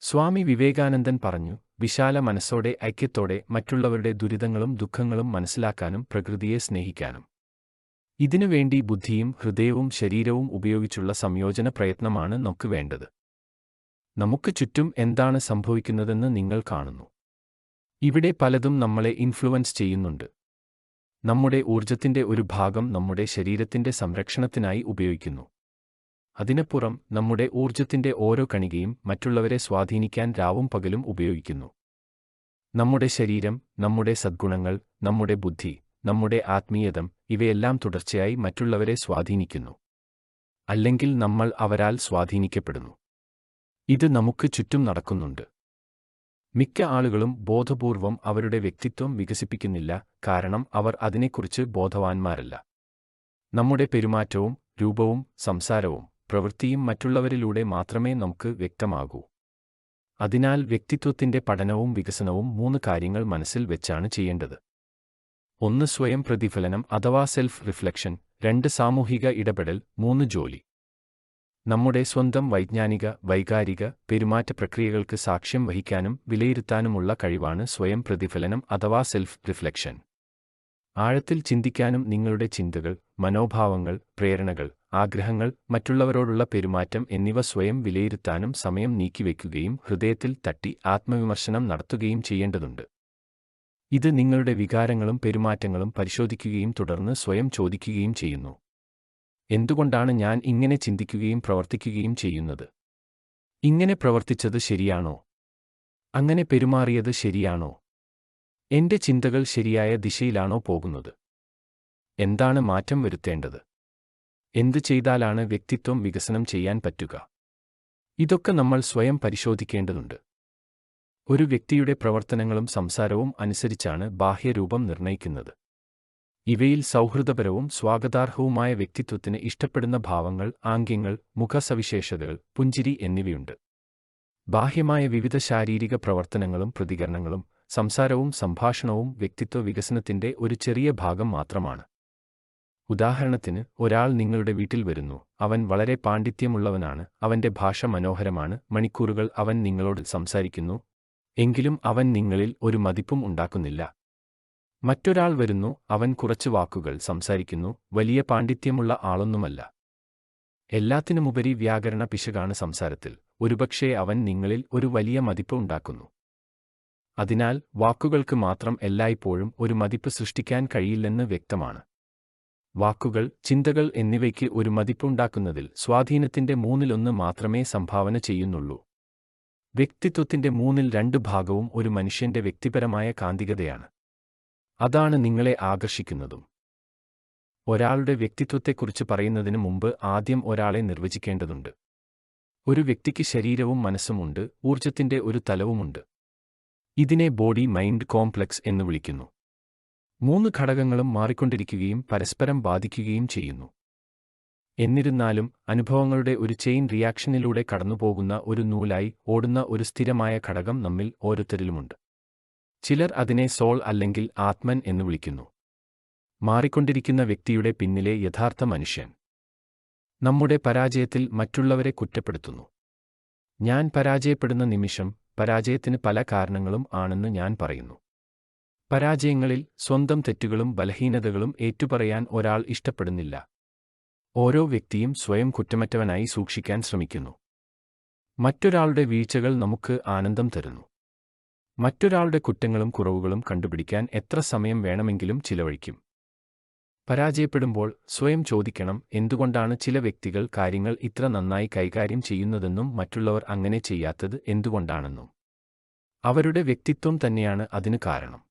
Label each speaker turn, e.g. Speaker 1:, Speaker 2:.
Speaker 1: സ്വാമി വിവേകാനന്ദൻ പറഞ്ഞു വിശാല മനസ്സോടെ ഐക്യത്തോടെ മറ്റുള്ളവരുടെ ദുരിതങ്ങളും ദുഃഖങ്ങളും മനസ്സിലാക്കാനും പ്രകൃതിയെ സ്നേഹിക്കാനും. ഇതിനുവേണ്ടി ബുദ്ധിയും ഹൃദയവും ശരീരവും ഉപയോഗിച്ചുള്ള സംയോജന പ്രയത്നമാണ് നമുക്ക് വേണ്ടത്. നമുക്ക് ചുറ്റും എന്താണ് സംഭവിക്കുന്നതെന്ന് നിങ്ങൾ കാണുന്നു. ഇവിടെ പലതും നമ്മളെ ഇൻഫ്ലുവൻസ് ചെയ്യുന്നുണ്ട്. നമ്മുടെ ഊർജത്തിന്റെ ഒരു ഭാഗം നമ്മുടെ ശരീരത്തിന്റെ സംരക്ഷണത്തിനായി ഉപയോഗിക്കുന്നു. അതിനപ്പുറം നമ്മുടെ ഊർജത്തിന്റെ ഓരോ കണികയും മറ്റുള്ളവരെ സ്വാധീനിക്കാൻ രാവും പകലും ഉപയോഗിക്കുന്നു. നമ്മുടെ ശരീരം നമ്മുടെ സദ്ഗുണങ്ങൾ നമ്മുടെ ബുദ്ധി നമ്മുടെ ആത്മീയതം ഇവയെല്ലാം തുടർച്ചയായി മറ്റുള്ളവരെ സ്വാധീനിക്കുന്നു. അല്ലെങ്കിൽ നമ്മൾ അവരാൽ സ്വാധീനിക്കപ്പെടുന്നു. ഇത് നമുക്ക് ചുറ്റും നടക്കുന്നുണ്ട്. മിക്ക ആളുകളും ബോധപൂർവം അവരുടെ വ്യക്തിത്വം വികസിപ്പിക്കുന്നില്ല കാരണം അവർ അതിനെക്കുറിച്ച് ബോധവാന്മാരല്ല. നമ്മുടെ പെരുമാറ്റവും രൂപവും സംസാരവും പ്രവൃത്തിയും മറ്റുള്ളവരിലൂടെ മാത്രമേ നമുക്ക് വ്യക്തമാകൂ. അതിനാൽ വ്യക്തിത്വത്തിന്റെ പഠനവും വികസനവും മൂന്ന് കാര്യങ്ങൾ മനസ്സിൽ വെച്ചാണ് ചെയ്യേണ്ടത്. ഒന്ന് സ്വയം പ്രതിഫലനം അഥവാ സെൽഫ് റിഫ്ലക്ഷൻ രണ്ട് സാമൂഹിക ഇടപെടൽ. മൂന്ന് ജോലി. നമ്മുടെ സ്വന്തം വൈജ്ഞാനിക വൈകാരിക പെരുമാറ്റ പ്രക്രിയകൾക്ക് സാക്ഷ്യം വഹിക്കാനും വിലയിരുത്താനുമുള്ള കഴിവാണ് സ്വയം പ്രതിഫലനം അഥവാ സെൽഫ് റിഫ്ലക്ഷൻ ആഴത്തിൽ ചിന്തിക്കാനും നിങ്ങളുടെ ചിന്തകൾ മനോഭാവങ്ങൾ പ്രേരണകൾ ആഗ്രഹങ്ങൾ മറ്റുള്ളവരോടുള്ള പെരുമാറ്റം എന്നിവ സ്വയം വിലയിരുത്താനും സമയം നീക്കിവെക്കുകയും ഹൃദയത്തിൽ തട്ടി ആത്മവിമർശനം നടത്തുകയും ചെയ്യേണ്ടതുണ്ട്. ഇത് നിങ്ങളുടെ വികാരങ്ങളും പെരുമാറ്റങ്ങളും പരിശോധിക്കുകയും തുടർന്ന് സ്വയം ചോദിക്കുകയും ചെയ്യുന്നു. എന്തുകൊണ്ടാണ് ഞാൻ ഇങ്ങനെ ചിന്തിക്കുകയും പ്രവർത്തിക്കുകയും ചെയ്യുന്നത്? ഇങ്ങനെ പ്രവർത്തിച്ചത് ശരിയാണോ? അങ്ങനെ പെരുമാറിയത് ശരിയാണോ? എന്റെ ചിന്തകൾ ശരിയായ ദിശയിലാണോ പോകുന്നത്? എന്താണ് മാറ്റം വരുത്തേണ്ടത്? എന്തു ചെയ്താലാണ് വ്യക്തിത്വം വികസനം ചെയ്യാൻ പറ്റുക? ഇതൊക്കെ നമ്മൾ സ്വയം പരിശോധിക്കേണ്ടതുണ്ട്. ഒരു വ്യക്തിയുടെ പ്രവർത്തനങ്ങളും സംസാരവും അനുസരിച്ചാണ് ബാഹ്യരൂപം നിർണയിക്കുന്നത്. ഇവയിൽ സൗഹൃദപരവും സ്വാഗതാർഹവുമായ വ്യക്തിത്വത്തിന് ഇഷ്ടപ്പെടുന്ന ഭാവങ്ങൾ ആംഗ്യങ്ങൾ മുഖസവിശേഷതകൾ പുഞ്ചിരി എന്നിവയുണ്ട്. ബാഹ്യമായ വിവിധ ശാരീരിക പ്രവർത്തനങ്ങളും പ്രതികരണങ്ങളും സംസാരവും സംഭാഷണവും വ്യക്തിത്വ വികസനത്തിന്റെ ഒരു ചെറിയ ഭാഗം മാത്രമാണ്. ഉദാഹരണത്തിന് ഒരാൾ നിങ്ങളുടെ വീട്ടിൽ വരുന്നു. അവൻ വളരെ പാണ്ഡിത്യമുള്ളവനാണ്. അവന്റെ ഭാഷ മനോഹരമാണ്. മണിക്കൂറുകൾ അവൻ നിങ്ങളോട് സംസാരിക്കുന്നു. എങ്കിലും അവൻ നിങ്ങളിൽ ഒരു മതിപ്പും ഉണ്ടാക്കുന്നില്ല. മറ്റൊരാൾ വരുന്നു. അവൻ കുറച്ച് വാക്കുകൾ സംസാരിക്കുന്നു. വലിയ പാണ്ഡിത്യമുള്ള ആളൊന്നുമല്ല. എല്ലാത്തിനുമുപരി വ്യാകരണ പിശകാണ് സംസാരത്തിൽ. ഒരുപക്ഷേ അവൻ നിങ്ങളിൽ ഒരു വലിയ മതിപ്പ് ഉണ്ടാക്കുന്നു. അതിനാൽ വാക്കുകൾക്ക് മാത്രം എല്ലായ്പ്പോഴും ഒരു മതിപ്പ് സൃഷ്ടിക്കാൻ കഴിയില്ലെന്ന് വ്യക്തമാണ്. വാക്കുകൾ ചിന്തകൾ എന്നിവയ്ക്ക് ഒരു മതിപ്പുണ്ടാക്കുന്നതിൽ സ്വാധീനത്തിന്റെ മൂന്നിലൊന്ന് മാത്രമേ സംഭാവന ചെയ്യുന്നുള്ളൂ. വ്യക്തിത്വത്തിന്റെ മൂന്നിൽ രണ്ട് ഭാഗവും ഒരു മനുഷ്യന്റെ വ്യക്തിപരമായ കാന്തികതയാണ്. അതാണ് നിങ്ങളെ ആകർഷിക്കുന്നതും. ഒരാളുടെ വ്യക്തിത്വത്തെക്കുറിച്ച് പറയുന്നതിന് മുമ്പ് ആദ്യം ഒരാളെ നിർവചിക്കേണ്ടതുണ്ട്. ഒരു വ്യക്തിക്ക് ശരീരവും മനസ്സുമുണ്ട് ഊർജത്തിന്റെ ഒരു തലവുമുണ്ട്. ഇതിനെ ബോഡി മൈൻഡ് കോംപ്ലക്സ് എന്ന് വിളിക്കുന്നു. മൂന്ന് ഘടകങ്ങളും മാറിക്കൊണ്ടിരിക്കുകയും പരസ്പരം ബാധിക്കുകയും ചെയ്യുന്നു. എന്നിരുന്നാലും അനുഭവങ്ങളുടെ ഒരു ചെയിൻ റിയാക്ഷനിലൂടെ കടന്നുപോകുന്ന ഒരു നൂലായി ഓടുന്ന ഒരു സ്ഥിരമായ ഘടകം നമ്മിൽ ഓരോരുത്തരിലുമുണ്ട്. ചിലർ അതിനെ സോൾ അല്ലെങ്കിൽ ആത്മൻ എന്ന് വിളിക്കുന്നു. മാറിക്കൊണ്ടിരിക്കുന്ന വ്യക്തിയുടെ പിന്നിലെ യഥാർത്ഥ മനുഷ്യൻ. നമ്മുടെ പരാജയത്തിൽ മറ്റുള്ളവരെ കുറ്റപ്പെടുത്തുന്നു. ഞാൻ പരാജയപ്പെടുന്ന നിമിഷം പരാജയത്തിന് പല കാരണങ്ങളും ആണെന്ന് ഞാൻ പറയുന്നു. പരാജയങ്ങളിൽ സ്വന്തം തെറ്റുകളും ബലഹീനതകളും ഏറ്റുപറയാൻ ഒരാൾ ഇഷ്ടപ്പെടുന്നില്ല. ഓരോ വ്യക്തിയും സ്വയം കുറ്റമറ്റവനായി സൂക്ഷിക്കാൻ ശ്രമിക്കുന്നു. മറ്റൊരാളുടെ വീഴ്ചകൾ നമുക്ക് ആനന്ദം തരുന്നു. മറ്റൊരാളുടെ കുറ്റങ്ങളും കുറവുകളും കണ്ടുപിടിക്കാൻ എത്ര സമയം വേണമെങ്കിലും ചിലവഴിക്കും. പരാജയപ്പെടുമ്പോൾ സ്വയം ചോദിക്കണം എന്തുകൊണ്ടാണ് ചില വ്യക്തികൾ കാര്യങ്ങൾ ഇത്ര നന്നായി കൈകാര്യം ചെയ്യുന്നതെന്നും മറ്റുള്ളവർ അങ്ങനെ ചെയ്യാത്തത് എന്തുകൊണ്ടാണെന്നും. അവരുടെ വ്യക്തിത്വം തന്നെയാണ് അതിന് കാരണം.